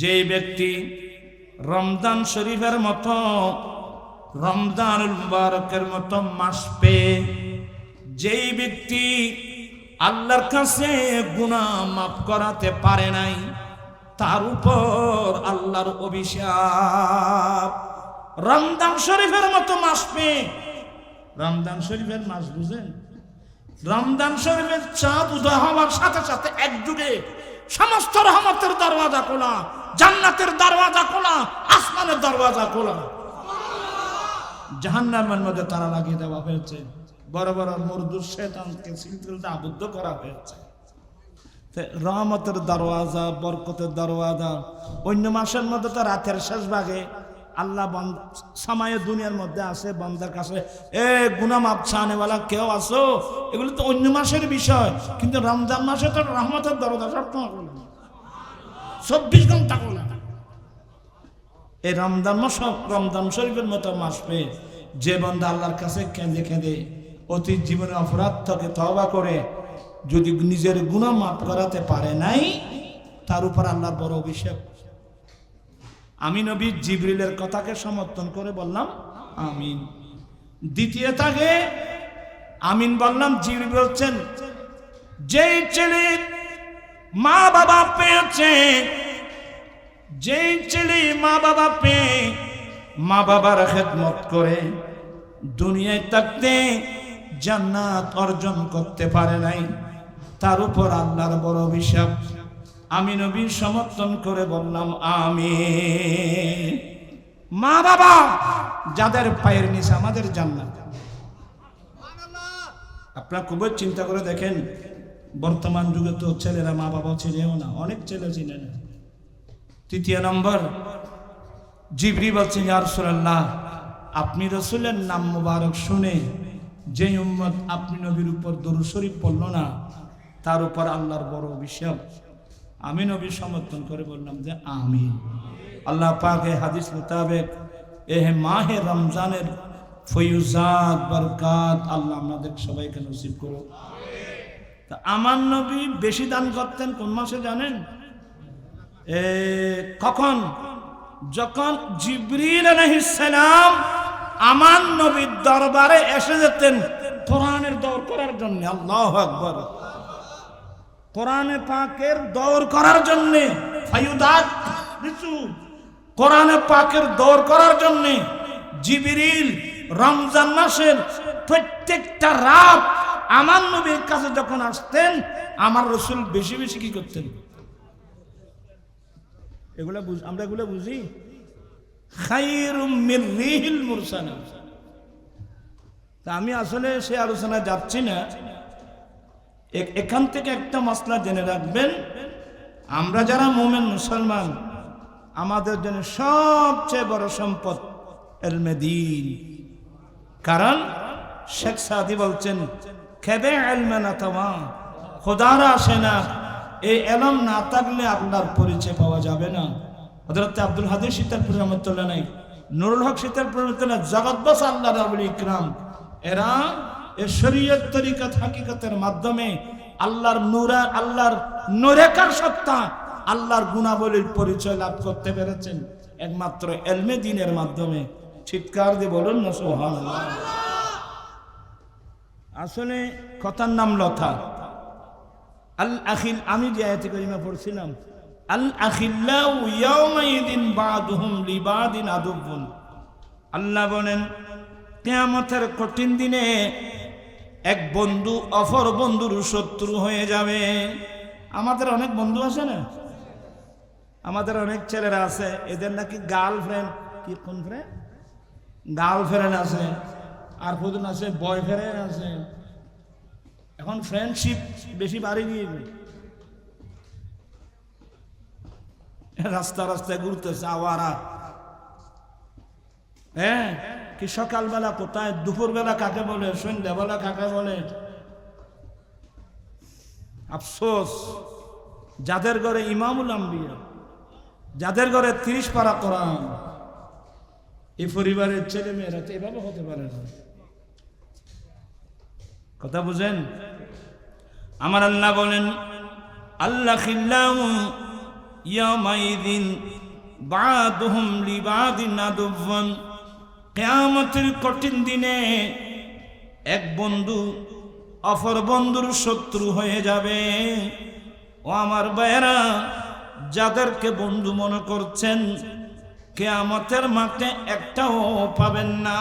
যে ব্যক্তি রমজান শরীফের মতো, রমজান মুবারকের মতো মাস পেয়ে, যেই ব্যক্তি আল্লাহর কাছে গুনাহ মাফ করাতে পারে নাই, তার উপর আল্লাহর অভিশাপ। রমজান শরীফের মতো মাস পেয়ে, রমজান শরীফের মাস বুঝেন? রমজান শরীফের চাঁদ উদয় হওয়ার সাথে সাথে এক যুগে সমস্ত রহমতের দরওয়াজা খোলা। জান্নাতের দরওয়াজা খোলা, আসমানের দরওয়াজা খোলা। জাহান্নামের মধ্যে তারা লাগিয়ে দেওয়া হয়েছে। বড় বড় মরদুর শেতানকে সিলসিলতে আবদ্ধ করা হয়েছে। রহমতের দরওয়াজা, বরকতের দরওয়াজা, অন্য মাসের মধ্যে তো রাতের শেষ ভাগে আল্লাহ সময়ে দুনিয়ার মধ্যে আছে বন্দার কাছে, এ গুনা মাপ ছানেওয়ালা কেউ আসো? এগুলো তো অন্য মাসের বিষয়, কিন্তু রমজান মাসে তো রহমতের দরজা সবসময় চব্বিশ ঘণ্টা খোলা এই রমজান মাস রমজান শরীফের মতো মাস পেয়ে যে বন্ধা আল্লাহর কাছে কেঁদে কেঁদে অতীত জীবনে অপরাধ থেকে তবা করে, যদি নিজের গুণা মাফ করাতে পারে নাই, তার উপর আল্লাহর বড় অভিষেক। আমি নবী জিবরিলের কথাকে সমর্থন করে বললাম, আমিন। দ্বিতীয় তাকে আমিন বললাম, জিবরিল বলছেন যে ছেলে মা বাবা পেয়েছে। যেই ছেলে মা বাবা পেয়ে মা বাবার খেদমত করে দুনিয়ায় থাকতে জান্নাত অর্জন করতে পারে নাই, তার উপর আল্লাহর বড় অভিশাপ। আমি নবীর সমর্থন করে বললাম আমি মা বাবা যাদের পায়ের নিচে আমাদের জান্নাত। আপনার খুবই চিন্তা করে দেখেন বর্তমান যুগে তো ছেলেরা মা বাবা চিনেও না, অনেক ছেলে চিনে না। তৃতীয় নম্বর জিবরি বলছেন ইয়ারসুল্লাহ আপনি রসুলের নাম মুবারক শুনে যে উম্মত আপনি নবীর উপর দরু শরীফ পড়ল না, তার উপর আল্লাহর বড় অভিশাপ। আমি নবী সমর্থন করে বললাম যে আমি আল্লাহ পাকে হাদিস মোতাবেক এ মাহে রমজানের ফয়ুজাত, বরকাত আল্লাহ আমাদের সবাইকে নসিব করো তা আমার নবী বেশি দান করতেন কোন মাসে জানেন? কখন? যখন জিবরিল আলাইহিসসালাম আমার নবীর দরবারে এসে যেতেন কোরআনের দৌড় করার জন্য, আল্লাহ আকবর। কোরআনে পাকের দৌড় করার জন্য ফায়ুদাত কিছু কোরআনে পাকের দৌড় করার জন্য জিবরিল রমজান মাসের প্রত্যেকটা রাত আমার নবীর কাছে যখন আসতেন, আমার রসুল বেশি বেশি কি করতেন? এগুলো বুঝ- আমরা এগুলো বুঝি? আমি আসলে সে আলোচনা যাচ্ছি না। এখান থেকে একটা মশলা জেনে রাখবেন। আমরা যারা মোমেন, মুসলমান, আমাদের জন্য সবচেয়ে বড় সম্পদ এলমেদিন। কারণ শেখ সাদি বলছেন খেবে এলমে না তোমা খোদারা আসে না। এই এলম না থাকলে আপনার পরিচয় পাওয়া যাবে না। হজরত আব্দুল হাদির শীতালপুর রহমতুল্লাহ নাই, নুরুল হক শীতালপুর রহমতুল্লাহ জগৎবস আল্লাহ রাবুল ইকরাম। এরা এ শরীয়ত তরিকত, হাকিকতের মাধ্যমে আল্লাহর নূরা, আল্লাহর নরেকার সত্তা, আল্লাহর গুণাবলীর পরিচয় লাভ করতে পেরেছেন। একমাত্র এলমে দিনের মাধ্যমে। চিৎকার দিয়ে বলুন না, সুবহানাল্লাহ। আসলে কথার নাম লতা। আল আখিল, আমি যে আয়াতে করিমা পড়ছিলাম, আল আখিল্লাউ বাদুহুম লিবাদিন আদুবুন আল্লাহ বলেন, কিয়ামতের কঠিন দিনে এক বন্ধু অপর বন্ধুর শত্রু হয়ে যাবে। আমাদের অনেক বন্ধু আছে না? আমাদের অনেক ছেলেরা আছে, এদের নাকি গার্লফ্রেন্ড, কি কোন ফ্রেন্ড গার্লফ্রেন্ড আছে। আর কজন আছে বয়ফ্রেন্ড আছে। এখন ফ্রেন্ডশিপ বেশি বাড়ি গিয়েছে। রাস্তা রাস্তায় ঘুরতেছে, আওয়ারা। হ্যাঁ কি সকালবেলা কোথায়, দুপুরবেলা কাকে বলে, সন্ধ্যাবেলা কাকে বলে? আফসোস। যাদের ঘরে ইমামুল আম্বিয়া, যাদের ঘরে তিরিশ পারা করান এই পরিবারের ছেলে মেয়েরা তো এভাবে হতে পারে না। কথা বুঝেন? আমার আল্লাহ বলেন, আল্লাহ কেয়ামতের কঠিন দিনে এক বন্ধু অপর বন্ধুর শত্রু হয়ে যাবে। ও আমার ভাইয়েরা, যাদেরকে বন্ধু মনে করছেন, কেয়ামতের মাঠে একটাও পাবেন না।